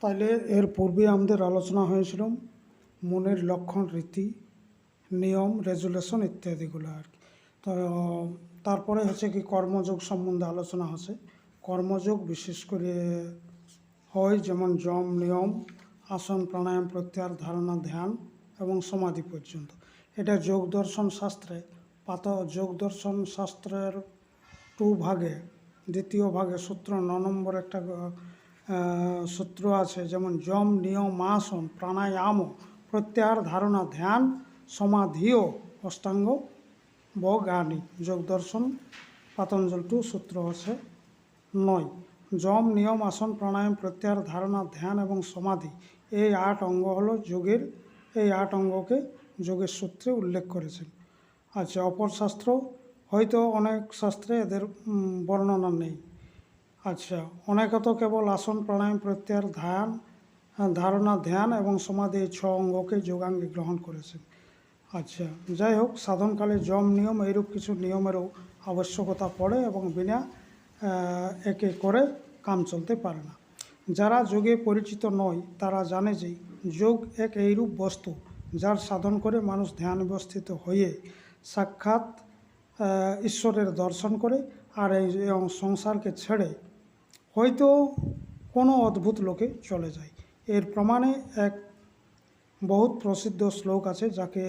তাহলে এর পূর্বে আমাদের আলোচনা হয়েছিল মনের লক্ষণ, রীতি, নিয়ম, রেজুলেশন ইত্যাদিগুলো আর কি। তো, তারপরে হচ্ছে কি কর্মযোগ সম্বন্ধে আলোচনা হচ্ছে। কর্মযোগ বিশেষ করে হয় যেমন যম নিয়ম, আসন, প্রাণায়াম, প্রত্যাহার, ধারণা, ধ্যান এবং সমাধি পর্যন্ত। এটা যোগ দর্শন শাস্ত্রে, পাত যোগ দর্শন শাস্ত্রের টু ভাগে, দ্বিতীয় ভাগে, সূত্র ন নম্বর একটা সূত্র আছে, যেমন যম, নিয়ম আসন প্রাণায়াম প্রত্যাহার ধারণা, ধ্যান, সমাধিও, অষ্টাঙ্গ বজ্ঞানী যোগ দর্শন, পাতঞ্জল টু সূত্র আছে নয়। যম, নিয়ম, আসন, প্রাণায়াম প্রত্যাহার ধারণা, ধ্যান এবং সমাধি, এই আট অঙ্গ হলো যোগের, এই আট অঙ্গকে যোগের সূত্রে উল্লেখ করেছেন। আচ্ছা অপর শাস্ত্র, হয়তো অনেক শাস্ত্রে এদের বর্ণনা নেই। আচ্ছা অনেকে তো কেবল আসন, প্রাণায়াম প্রত্যাহার ধ্যান, ধারণা, ধ্যান এবং সমাধি ছ অঙ্গকে যোগাঙ্গে গ্রহণ করেছেন। আচ্ছা যাই হোক সাধনকালে যম নিয়ম এইরূপ কিছু নিয়মেরও আবশ্যকতা পড়ে এবং বিনা একে করে কাম চলতে পারে না। যারা যোগে পরিচিত নয়, তারা জানে যে যোগ এক এইরূপ বস্তু যার সাধন করে মানুষ ধ্যান অবস্থিত হয়ে সাক্ষাৎ ঈশ্বরের দর্শন করে আর এই সংসারকে ছেড়ে হয়তো কোনো অদ্ভুত লোকে চলে যায়। এর প্রমাণে এক বহুত প্রসিদ্ধ শ্লোক আছে যাকে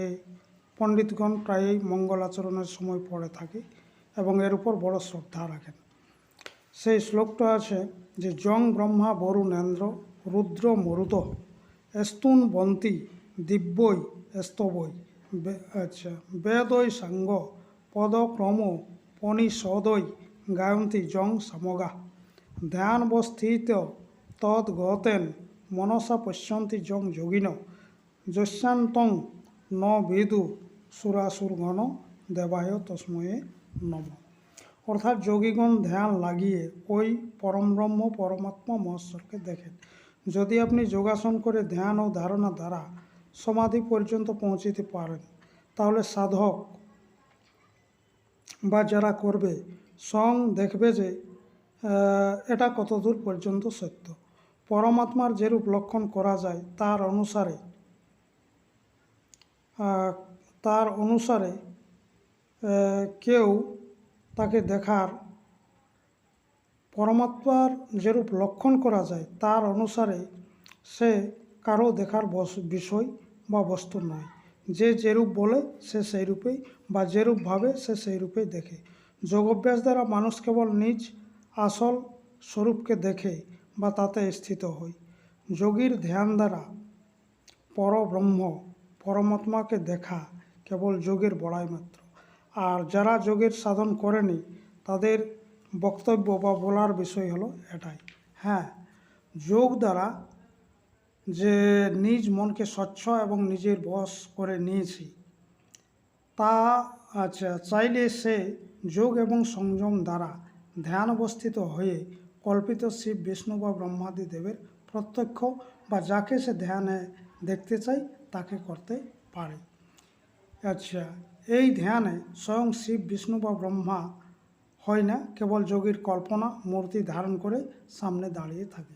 পণ্ডিতগণ প্রায়ই মঙ্গল আচরণের সময় পড়ে থাকে এবং এর উপর বড় শ্রদ্ধা রাখেন। সেই শ্লোকটা আছে যে জং ব্রহ্মা বরুণেন্দ্র রুদ্র মরুত স্তুন বন্তি দিব্যই স্তবই আচ্ছা বেদই সাঙ্গ পদক্রম পনিষদই গায়ন্তী জং সমগা ধ্যানবস্থিত তদ্গতেন মনসা পশ্যন্তি জং যোগিন। যস্যান্তং ন বিদু সুরাসুরগণ দেবায় তস্ময়ে নম। অর্থাৎ যোগীগণ ধ্যান লাগিয়ে ওই পরমব্রহ্ম পরমাত্মা মহেশ্বরকে দেখেন। যদি আপনি যোগাসন করে ধ্যান ও ধারণা দ্বারা সমাধি পর্যন্ত পৌঁছিতে পারেন, তাহলে সাধক বা যারা করবে সং দেখবে যে এটা কতদূর পর্যন্ত সত্য? পরমাত্মার যেরূপ লক্ষণ করা যায়, তার অনুসারে তার অনুসারে কেউ তাকে দেখার পরমাত্মার যেরূপ লক্ষণ করা যায়, তার অনুসারে সে কারও দেখার বিষয় বা বস্তু নয়। যে যেরূপ বলে, সে সেই রূপেই বা যেরূপ ভাবে সে সেই রূপেই দেখে। যোগাভ্যাস দ্বারা মানুষ কেবল নিজ আসল স্বরূপকে দেখে বা তাতে স্থিত হই। যোগীর ধ্যান দ্বারা পরব্রহ্ম পরমাত্মাকে দেখা কেবল যোগের বড়াই মাত্র। আর যারা যোগের সাধন করেনি, তাদের বক্তব্য বা বলার বিষয় হলো এটাই। হ্যাঁ যোগ দ্বারা যে নিজ মনকে স্বচ্ছ এবং নিজের বশ করে নিয়েছি, তা আচ্ছা চাইলে সে যোগ এবং সংযম দ্বারা ধ্যান অবস্থিত হয়ে কল্পিত শিব, বিষ্ণু বা ব্রহ্মাদি দেবের প্রত্যক্ষ বা যাকে সে ধ্যানে দেখতে চায়, তাকে করতে পারে। আচ্ছা এই ধ্যানে স্বয়ং শিব, বিষ্ণু বা ব্রহ্মা হয় না, কেবল যোগীর কল্পনা, মূর্তি ধারণ করে সামনে দাঁড়িয়ে থাকে।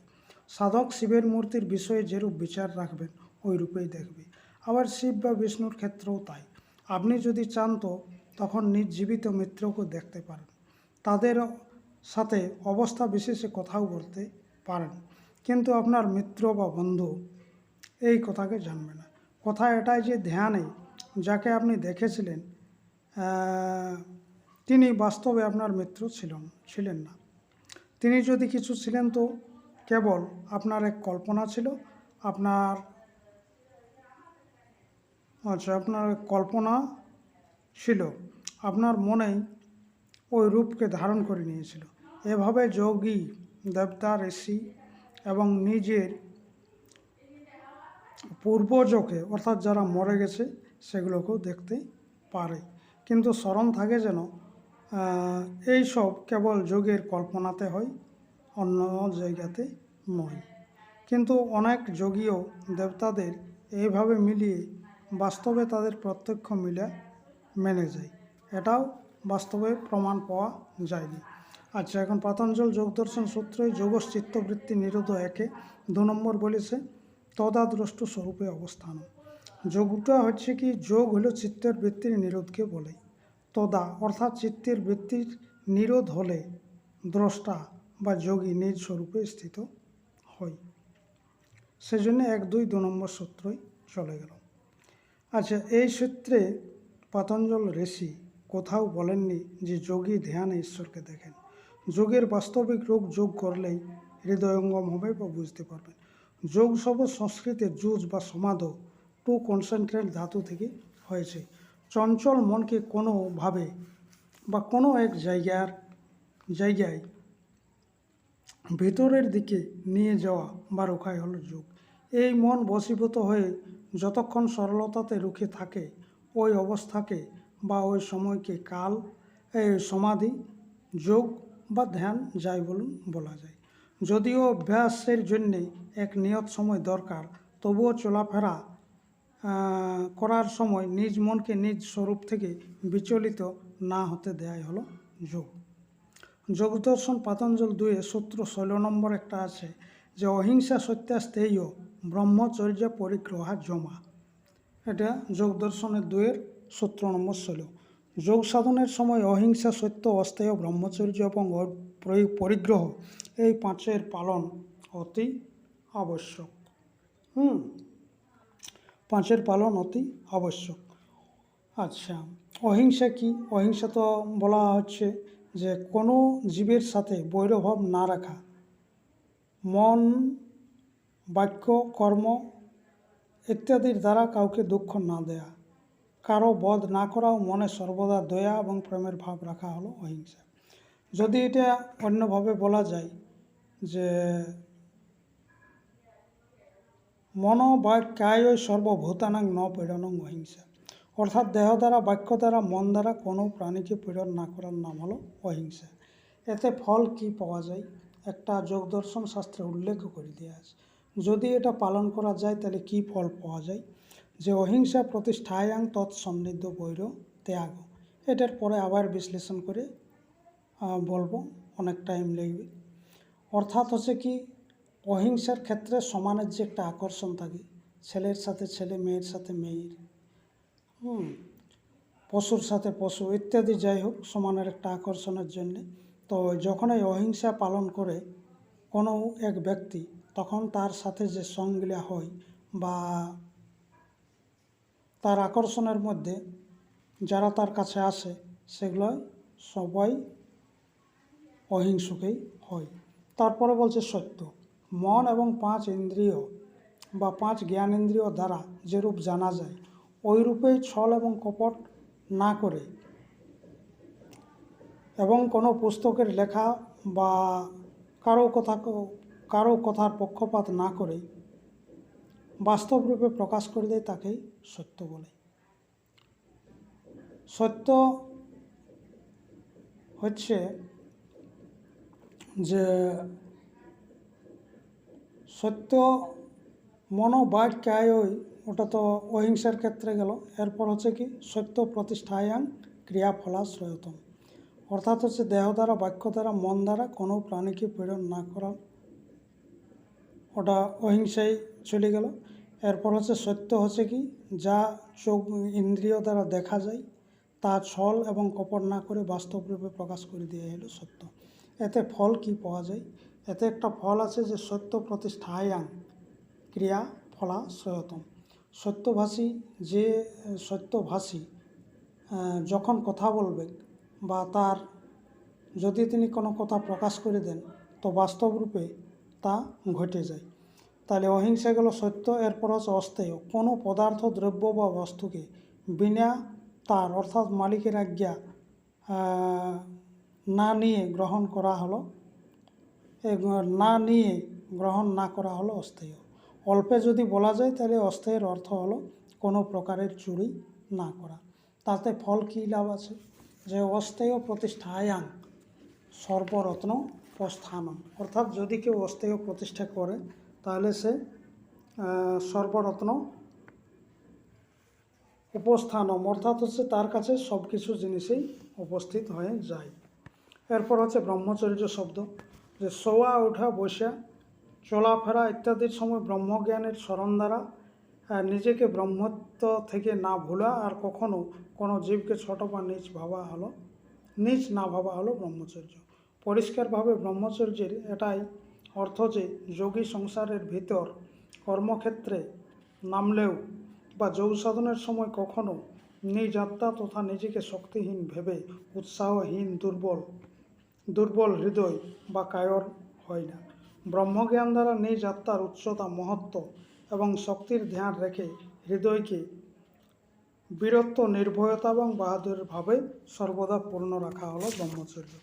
সাধক শিবের মূর্তির বিষয়ে যেরূপ বিচার রাখবেন ওই রূপেই দেখবে। আবার শিব বা বিষ্ণুর ক্ষেত্রেও তাই। আপনি যদি চান তো, তখন নিজ জীবিত মিত্রকে দেখতে পারেন। তাদের সাথে অবস্থা বিশেষে কথাও বলতে পারেন। কিন্তু আপনার মিত্র বা বন্ধু এই কথাকে জানবে না। কথা এটাই যে ধ্যানে, যাকে আপনি দেখেছিলেন তিনি বাস্তবে আপনার মিত্র ছিলেন ছিলেন না। তিনি যদি কিছু ছিলেন তো কেবল আপনার এক কল্পনা ছিল, আপনার আচ্ছা আপনার কল্পনা ছিল, আপনার মনেই ওই রূপকে ধারণ করে নিয়েছিল। এভাবে যোগী, দেবতা, ঋষি এবং নিজের পূর্বজকে, অর্থাৎ যারা মরে গেছে, সেগুলোকেও দেখতে পারে। কিন্তু স্মরণ থাকে যেন এই সব কেবল যোগের কল্পনাতে হয়, অন্য জায়গাতে নয়। কিন্তু অনেক যোগীও দেবতাদের এইভাবে মিলিয়ে বাস্তবে তাদের প্রত্যক্ষ মিলে মেনে যায়। এটাও বাস্তবে প্রমাণ পাওয়া যায়নি। আচ্ছা এখন পাতঞ্জল যোগ দর্শন সূত্রে যোগস চিত্তবৃত্তি নিরোধ একে দু নম্বর বলেছে তদাদ্রষ্টু স্বরূপে অবস্থান। যোগটা হচ্ছে কি, যোগ হলো চিত্তের বৃত্তির নিরোধকে বলে। তদা, অর্থাৎ চিত্তের বৃত্তির নিরোধ হলে দ্রষ্টা বা যোগী নিজ স্বরূপে স্থিত হয়। সেজন্য এক, দুই, দু নম্বর সূত্রই চলে গেল। আচ্ছা এই সূত্রে পাতঞ্জল ঋষি কোথাও বলেননি যে যোগী ধ্যানে ঈশ্বরকে দেখেন। যোগের বাস্তবিক রূপ যোগ করলেই হৃদয়ঙ্গম হবে বা বুঝতে পারবেন। যোগ শব্দ সংস্কৃতে জুজ বা সমাধ টু কনসেন্ট্রেট ধাতু থেকে হয়েছে। চঞ্চল মনকে কোনোভাবে বা কোনো এক জায়গার, জায়গায় ভেতরের দিকে নিয়ে যাওয়া বা রোখাই হলো যোগ। এই মন বশীভূত হয়ে যতক্ষণ সরলতাতে রুখে থাকে, ওই অবস্থাকে বা ওই সময়কে কাল সমাধি, যোগ বা ধ্যান যাই বলুন, বলা যায়। যদিও অভ্যাসের জন্যে এক নিয়ত সময় দরকার, তবুও চলাফেরা করার সময় নিজ মনকে নিজ স্বরূপ থেকে বিচলিত না হতে দেয়াই হলো যোগ। যোগদর্শন পাতঞ্জল দুয়ে সূত্র ষোলো নম্বর একটা আছে যে, অহিংসা সত্যাস্তেয় ব্রহ্মচর্য পরিগ্রহা জমা। এটা যোগদর্শনের দুয়ের সূত্র নম্বর ষোলো। যোগ সাধনের সময় অহিংসা, সত্য অস্তেয় ব্রহ্মচর্য এবং পরিগ্রহ এই পাঁচের পালন অতি আবশ্যক। হুম, পাঁচের পালন অতি আবশ্যক। আচ্ছা অহিংসা কি? অহিংসা তো বলা হচ্ছে যে কোনো জীবের সাথে বৈরভাব না রাখা। মন, বাক্য, কর্ম ইত্যাদির দ্বারা কাউকে দুঃখ না দেয়া। কারও বধ না করাও মনে সর্বদা দয়া এবং প্রেমের ভাব রাখা হলো অহিংসা। যদি এটা অন্যভাবে বলা যায় যে মন বা কায় সর্বভূতানাং ন পীড়নং অহিংসা, অর্থাৎ দেহ দ্বারা, বাক্য দ্বারা, মন দ্বারা কোনো প্রাণীকে পীড়ন না করার নাম হলো অহিংসা। এতে ফল কি পাওয়া যায়? একটা যোগদর্শন শাস্ত্রে উল্লেখ করে দেওয়া আছে। যদি এটা পালন করা যায়, তাহলে কি ফল পাওয়া যায়? যে অহিংসা প্রতিষ্ঠায়াং তৎসমৃদ্ধ বৈর ত্যাগ। এটার পরে আবার বিশ্লেষণ করে বলব, অনেক টাইম লাগবে। অর্থাৎ হচ্ছে কি, অহিংসার ক্ষেত্রে সমানের যে একটা আকর্ষণ থাকে, ছেলের সাথে ছেলে, মেয়ের সাথে মেয়ের, হুম, পশুর সাথে পশু, ইত্যাদি যাই হোক, সমানের একটা আকর্ষণের জন্যে। তো যখন এই অহিংসা পালন করে কোনো এক ব্যক্তি, তখন তার সাথে যে সঙ্গগুলা হয় বা তার আকর্ষণের মধ্যে যারা তার কাছে আসে, সেগুলো সবাই অহিংসুকেই হয়। তারপরে বলছে সত্য। মন এবং পাঁচ ইন্দ্রিয় বা পাঁচ জ্ঞানেন্দ্রিয় দ্বারা যেরূপ জানা যায় ওই রূপেই ছল এবং কপট না করে এবং কোনো পুস্তকের লেখা বা কারও কথা, কারও কথার পক্ষপাত না করে বাস্তব রূপে প্রকাশ করে দেয় তাকেই সত্য বলে। সত্য হচ্ছে যে সত্য মনোবাক্যায় ওটা তো অহিংসার ক্ষেত্রে গেল। এরপর হচ্ছে কি, সত্য প্রতিষ্ঠায়াং ক্রিয়াফলাশ্রয়তম। অর্থাৎ হচ্ছে দেহ দ্বারা, বাক্য দ্বারা, মন দ্বারা কোনো প্রাণীকে পীড়ন না করা ওটা অহিংসায় চলে গেল। এরপর হচ্ছে সত্য হচ্ছে কি, যা চোখ ইন্দ্রিয় দ্বারা দেখা যায়, তা ছল এবং কপট না করে বাস্তব রূপে প্রকাশ করে দিয়ে এলো সত্য। এতে ফল কি পাওয়া যায়? এতে একটা ফল আছে যে সত্য প্রতিষ্ঠায়াং ক্রিয়া ফলা সয়তম সত্যভাষী যে সত্যভাষী যখন কথা বলবে বা তার যদি তিনি কোনো কথা প্রকাশ করে দেন, তো বাস্তব রূপে তা ঘটে যায়। তাহলে অহিংসা গেল সত্য, এরপর হচ্ছে অস্তেয় কোনো পদার্থ, দ্রব্য বা বস্তুকে বিনা তার, অর্থাৎ মালিকের আজ্ঞা না নিয়ে গ্রহণ করা হলো না নিয়ে গ্রহণ না করা হলো অস্থায়ী। অল্পে যদি বলা যায়, তাহলে অস্থায়ীর অর্থ হলো কোনো প্রকারের চুরি না করা। তাতে ফল কী লাভ আছে? যে অস্তেয় প্রতিষ্ঠায়াং সর্বরত্ন প্রস্থানম অর্থাৎ যদি কেউ অস্তেয় প্রতিষ্ঠা করে, তাহলে সে সর্বরত্ন উপস্থানম, অর্থাৎ হচ্ছে তার কাছে সব কিছু জিনিসেই উপস্থিত হয়ে যায়। এরপর হচ্ছে ব্রহ্মচর্য শব্দ, যে শোয়া ওঠা বসা চলাফেরা ইত্যাদির সময় ব্রহ্মজ্ঞানের স্মরণ দ্বারা নিজেকে ব্রহ্মত্ব থেকে না ভোলা আর কখনো কোনো জীবকে ছোট বা নিচ ভাবা হলো নিচ না ভাবা হলো ব্রহ্মচর্য। পরিষ্কারভাবে ব্রহ্মচর্যের এটাই অর্থ যে যোগী সংসারের ভিতর কর্মক্ষেত্রে নামলেও বা যোগ সাধনের সময় কখনো নিজ আত্মা তথা নিজেকে শক্তিহীন ভেবে উৎসাহহীন, দুর্বল দুর্বল হৃদয় বা কায়র হয় না। ব্রহ্মজ্ঞান দ্বারা নিজ আত্মার উচ্চতা, মহত্ব এবং শক্তির ধ্যান রেখে হৃদয়কে বীরত্ব, নির্ভয়তা এবং বাহাদুরভাবে সর্বদা পূর্ণ রাখা হলো ব্রহ্মচর্য।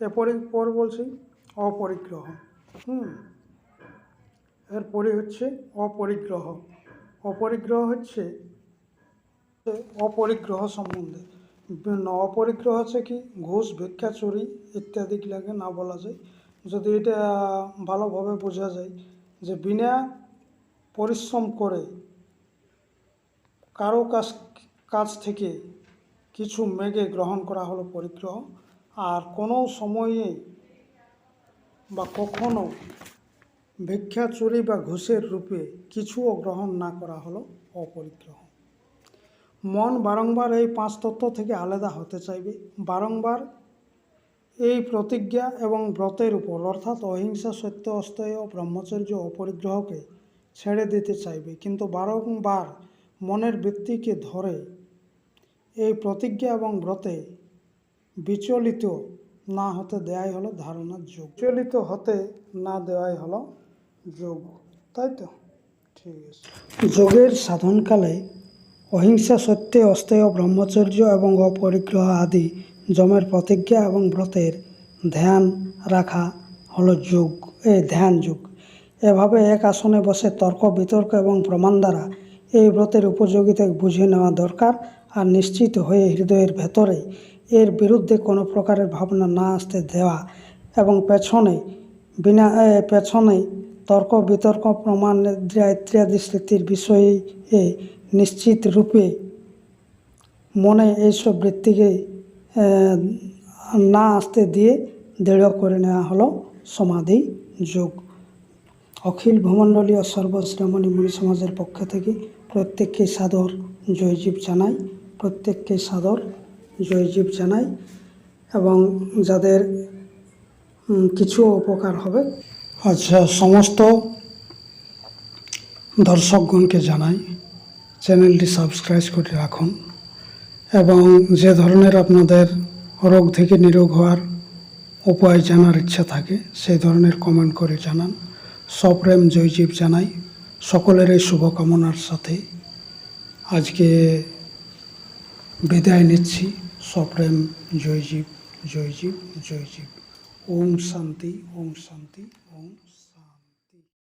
এরপরে পর বলছি অপরিগ্রহ। হুম। এরপরে হচ্ছে অপরিগ্রহ। অপরিগ্রহ হচ্ছে অপরিগ্রহ সম্বন্ধে। বিভিন্ন অপরিগ্রহ হচ্ছে কি? ঘুষ, ভিক্ষা, চুরি ইত্যাদি লাগে না বলা যায়। যদি এটা ভালোভাবে বোঝা যায় যে বিনা পরিশ্রম করে কারও কাছ কাছ থেকে কিছু মেঘে গ্রহণ করা হলো পরিগ্রহ আর কোনো সময়ে বা কখনো ভিক্ষা, চুরি বা ঘুষের রূপে কিছুও গ্রহণ না করা হলো অপরিগ্রহ। মন বারংবার এই পাঁচ তত্ত্ব থেকে আলাদা হতে চাইবে। বারংবার এই প্রতিজ্ঞা এবং ব্রতের উপর, অর্থাৎ অহিংসা, সত্য, অস্তয়, ব্রহ্মচর্য, অপরিগ্রহকে ছেড়ে দিতে চাইবে। কিন্তু বারংবার মনের বৃত্তিকে ধরে এই প্রতিজ্ঞা এবং ব্রতে বিচলিত না হতে দেওয়াই হলো ধারণার যোগ। বিচলিত হতে না দেওয়াই হলো যোগ। তাই তো? ঠিক আছে। যোগের সাধনকালে অহিংসা সত্যে অস্তেয় ব্রহ্মচর্য এবং অপরিগ্রহ আদি যমের প্রতিজ্ঞা এবং ব্রতের ধ্যান রাখা হলো যোগ। এ ধ্যান যোগ। এভাবে এক আসনে বসে তর্ক, বিতর্ক এবং প্রমাণ দ্বারা এই ব্রতের উপযোগিতা বুঝে নেওয়া দরকার আর নিশ্চিত হয়ে হৃদয়ের ভেতরে এর বিরুদ্ধে কোনো প্রকারের ভাবনা না আসতে দেওয়া এবং পেছনে বিনা পেছনে তর্ক বিতর্ক, প্রমাণ ইত্যাদি স্মৃতির বিষয়ে নিশ্চিত রূপে মনে এইসব বৃত্তিকে না আসতে দিয়ে দৃঢ় করে নেওয়া হলো সমাধি যোগ। অখিল ভূমণ্ডলীয় সর্বশ্রেমণী মুনি সমাজের পক্ষ থেকে প্রত্যেককে সাদর জয়জীব জানাই, প্রত্যেককে সাদর জয়জীব জানাই এবং যাদের কিছু উপকার হবে। আচ্ছা সমস্ত দর্শকগণকে জানাই, চ্যানেলটি সাবস্ক্রাইব করে রাখুন এবং যে ধরনের আপনাদের রোগ থেকে নিরোগ হওয়ার উপায় জানার ইচ্ছা থাকে, সেই ধরনের কমেন্ট করে জানান। সপ্রেম জয়জীব জানাই সকলের এই শুভকামনার সাথে আজকে বিদায় নিচ্ছি। সপ্রেম জয়জীব জয়জীব জয়জীব ওম শান্তি ওম শান্তি